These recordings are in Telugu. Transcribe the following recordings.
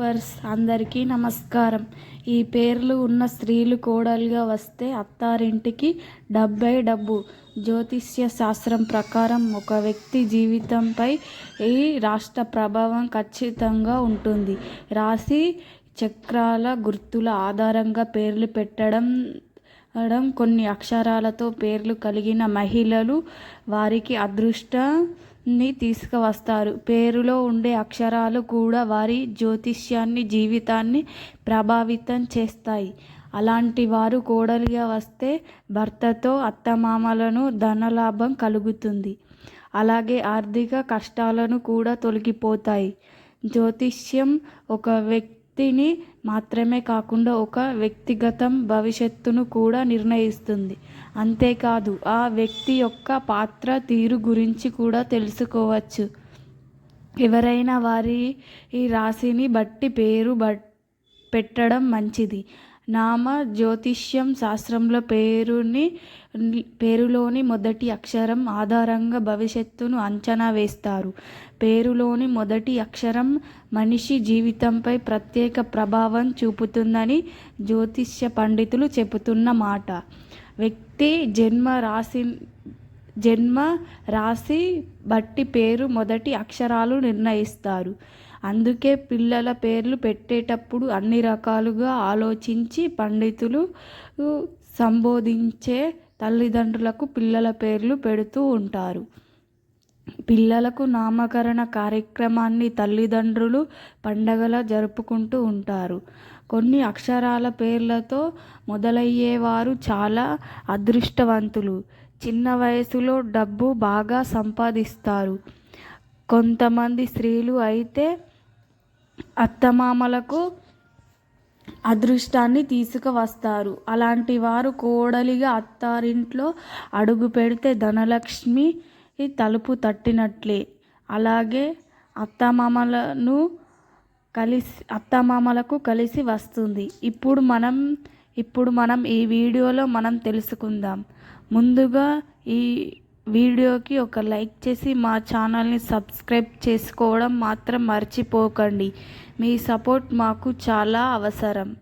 వర్స్ అందరికీ నమస్కారం. ఈ పేర్లు ఉన్న స్త్రీలు కోడలుగా వస్తే అత్తారింటికి డబ్బై డబ్బు. జ్యోతిష్య శాస్త్రం ప్రకారం ఒక వ్యక్తి జీవితంపై ఈ రాష్ట్ర ప్రభావం ఖచ్చితంగా ఉంటుంది. రాశి చక్రాల గుర్తుల ఆధారంగా పేర్లు పెట్టడం కొన్ని అక్షరాలతో పేర్లు కలిగిన మహిళలు వారికి అదృష్ట ని తీసుకువస్తారు. పేరులో ఉండే అక్షరాలు కూడా వారి జ్యోతిష్యాన్ని జీవితాన్ని ప్రభావితం చేస్తాయి. అలాంటి వారు కోడలిగా వస్తే భర్తతో అత్తమామలను ధనలాభం కలుగుతుంది. అలాగే ఆర్థిక కష్టాలను కూడా తొలగిపోతాయి. జ్యోతిష్యం ఒక వ్యక్తి వ్యక్తిని మాత్రమే కాకుండా ఒక వ్యక్తిగతం భవిష్యత్తును కూడా నిర్ణయిస్తుంది. అంతేకాదు ఆ వ్యక్తి యొక్క పాత్ర తీరు గురించి కూడా తెలుసుకోవచ్చు. ఎవరైనా వారి ఈ రాశిని బట్టి పేరు బట్ పెట్టడం మంచిది. నామ జ్యోతిష్యం శాస్త్రంలో పేరుని పేరులోని మొదటి అక్షరం ఆధారంగా భవిష్యత్తును అంచనా వేస్తారు. పేరులోని మొదటి అక్షరం మనిషి జీవితంపై ప్రత్యేక ప్రభావం చూపుతుందని జ్యోతిష్య పండితులు చెబుతున్న మాట. వ్యక్తి జన్మ రాశి జన్మ రాశి బట్టి పేరు మొదటి అక్షరాలు నిర్ణయిస్తారు. అందుకే పిల్లల పేర్లు పెట్టేటప్పుడు అన్ని రకాలుగా ఆలోచించి పండితులు సంబోధించే తల్లిదండ్రులకు పిల్లల పేర్లు పెడుతూ ఉంటారు. పిల్లలకు నామకరణ కార్యక్రమాన్ని తల్లిదండ్రులు పండగలా జరుపుకుంటూ ఉంటారు. కొన్ని అక్షరాల పేర్లతో మొదలయ్యేవారు చాలా అదృష్టవంతులు. చిన్న వయసులో డబ్బు బాగా సంపాదిస్తారు. కొంతమంది స్త్రీలు అయితే అత్తమామలకు అదృష్టాన్ని తీసుకువస్తారు. అలాంటి వారు కోడలిగా అత్తారింట్లో అడుగు పెడితే ధనలక్ష్మి తలుపు తట్టినట్లే. అలాగే అత్తమామలను కలిసి అత్తమామలకు కలిసి వస్తుంది. ఇప్పుడు మనం ఇప్పుడు మనం ఈ వీడియోలో మనం తెలుసుకుందాం. ముందుగా ఈ వీడియోకి ఒక లైక్ చేసి మా ఛానల్ని సబ్స్క్రైబ్ చేసుకోవడం మాత్రం మర్చిపోకండి. మీ సపోర్ట్ మాకు చాలా అవసరం.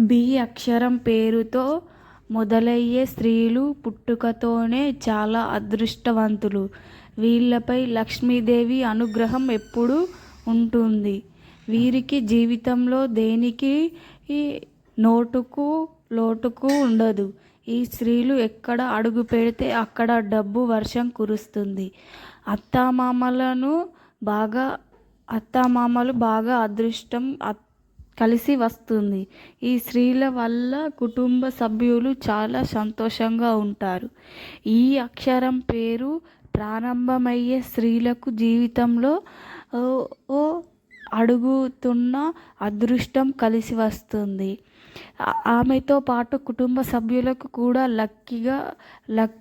బి అక్షరం పేరుతో మొదలయ్యే స్త్రీలు పుట్టుకతోనే చాలా అదృష్టవంతులు. వీళ్ళపై లక్ష్మీదేవి అనుగ్రహం ఎప్పుడూ ఉంటుంది. వీరికి జీవితంలో దేనికి నోటుకు లోటుకు ఉండదు. ఈ స్త్రీలు ఎక్కడ అడుగు పెడితే అక్కడ డబ్బు వర్షం కురుస్తుంది. అత్తామామలను బాగా అత్తామామలు బాగా అదృష్టం కలిసి వస్తుంది. ఈ స్త్రీల వల్ల కుటుంబ సభ్యులు చాలా సంతోషంగా ఉంటారు. ఈ అక్షరం పేరు ప్రారంభమయ్యే స్త్రీలకు జీవితంలో ఓ అడుగుతున్న అదృష్టం కలిసి వస్తుంది. ఆమెతో పాటు కుటుంబ సభ్యులకు కూడా లక్కీగా లక్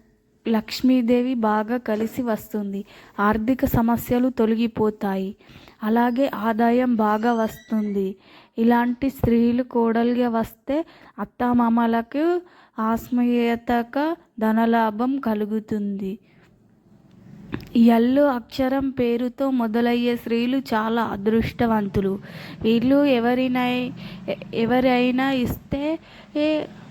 లక్ష్మీదేవి బాగా కలిసి వస్తుంది. ఆర్థిక సమస్యలు తొలగిపోతాయి. అలాగే ఆదాయం బాగా వస్తుంది. ఇలాంటి స్త్రీలు కోడలుగా వస్తే అత్తామామలకు ఆత్మీయతక ధనలాభం కలుగుతుంది. ఎల్లు అక్షరం పేరుతో మొదలయ్యే స్త్రీలు చాలా అదృష్టవంతులు. వీళ్ళు ఎవరినై ఎవరైనా ఇస్తే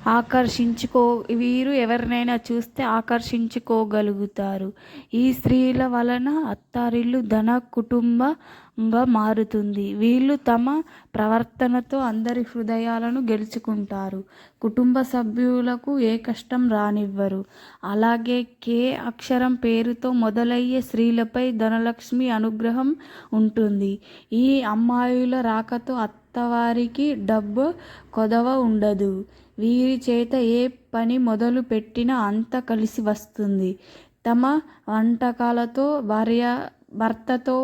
ఆకర్షించుకో వీరు ఎవరినైనా చూస్తే ఆకర్షించుకోగలుగుతారు. ఈ స్త్రీల వలన అత్తారిల్లు ధన కుటుంబంగా మారుతుంది. వీళ్ళు తమ ప్రవర్తనతో అందరి హృదయాలను గెలుచుకుంటారు. కుటుంబ సభ్యులకు ఏ కష్టం రానివ్వరు. అలాగే కే అక్షరం పేరుతో మొదలయ్యే స్త్రీలపై ధనలక్ష్మి అనుగ్రహం ఉంటుంది. ఈ అమ్మాయిల రాకతో అత్తవారికి డబ్బు కొదవ ఉండదు. వీరి చేత ఏ పని మొదలు పెట్టినా అంత కలిసి వస్తుంది. తమ వంటకాలతో భార్య భర్తతో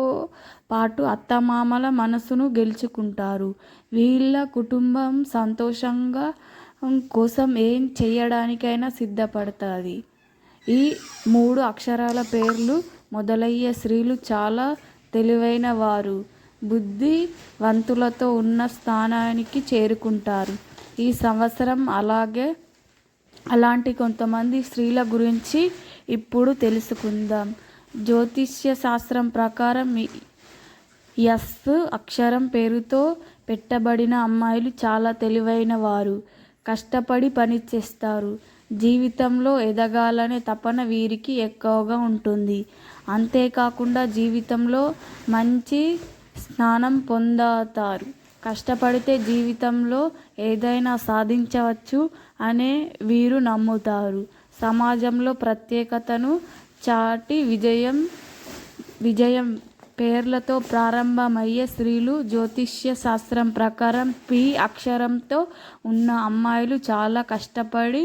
పాటు అత్తమామల మనసును గెలుచుకుంటారు. వీళ్ళ కుటుంబం సంతోషంగా కోసం ఏం చేయడానికైనా సిద్ధపడుతుంది. ఈ మూడు అక్షరాల పేర్లు మొదలయ్యే స్త్రీలు చాలా తెలివైన వారు బుద్ధివంతులతో ఉన్న స్థానానికి చేరుకుంటారు. ఈ సంవత్సరం అలాగే అలాంటి కొంతమంది స్త్రీల గురించి ఇప్పుడు తెలుసుకుందాం. జ్యోతిష్య శాస్త్రం ప్రకారం ఎస్ అక్షరం పేరుతో పెట్టబడిన అమ్మాయిలు చాలా తెలివైన వారు. కష్టపడి పని చేస్తారు. జీవితంలో ఎదగాలనే తపన వీరికి ఎక్కువగా ఉంటుంది. అంతేకాకుండా జీవితంలో మంచి స్థానం పొందుతారు. కష్టపడితే జీవితంలో ఏదైనా సాధించవచ్చు అనే వీరు నమ్ముతారు. సమాజంలో ప్రత్యేకతను చాటి విజయం విజయం పేర్లతో ప్రారంభమయ్యే స్త్రీలు జ్యోతిష్య శాస్త్రం ప్రకారం పి అక్షరంతో ఉన్న అమ్మాయిలు చాలా కష్టపడి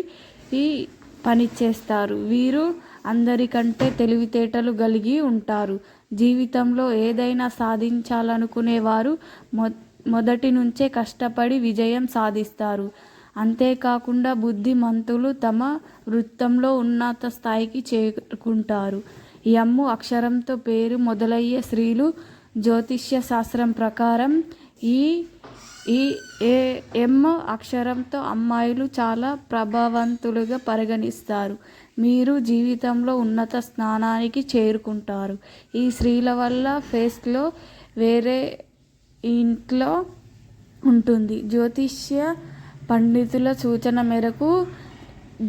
పనిచేస్తారు వీరు అందరికంటే తెలివితేటలు కలిగి ఉంటారు. జీవితంలో ఏదైనా సాధించాలనుకునేవారు మొ మొదటి నుంచే కష్టపడి విజయం సాధిస్తారు. అంతేకాకుండా బుద్ధిమంతులు తమ వృత్తంలో ఉన్నత స్థాయికి చేరుకుంటారు. యమ్ము అక్షరంతో పేరు మొదలయ్యే స్త్రీలు జ్యోతిష్య శాస్త్రం ప్రకారం ఈ ఈ ఏ ఎం అక్షరంతో అమ్మాయిలు చాలా ప్రభావవంతులుగా పరిగణిస్తారు. మీరు జీవితంలో ఉన్నత స్థానానికి చేరుకుంటారు. ఈ స్త్రీల వల్ల ఫేస్లో వేరే ఇంట్లో ఉంటుంది. జ్యోతిష్య పండితుల సూచన మేరకు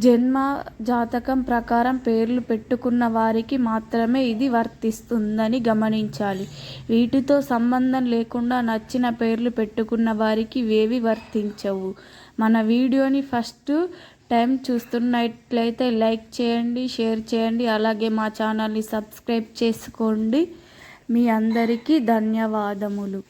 జన్మ జాతకం ప్రకారం పేర్లు పెట్టుకున్న వారికి మాత్రమే ఇది వర్తిస్తుందని గమనించాలి. వీటితో సంబంధం లేకుండా నచ్చిన పేర్లు పెట్టుకున్న వారికి ఇవేవి వర్తించవు. మన వీడియోని ఫస్ట్ టైం చూస్తున్నట్లయితే లైక్ చేయండి షేర్ చేయండి అలాగే మా ఛానల్ని సబ్స్క్రైబ్ చేసుకోండి. మీ అందరికీ ధన్యవాదములు.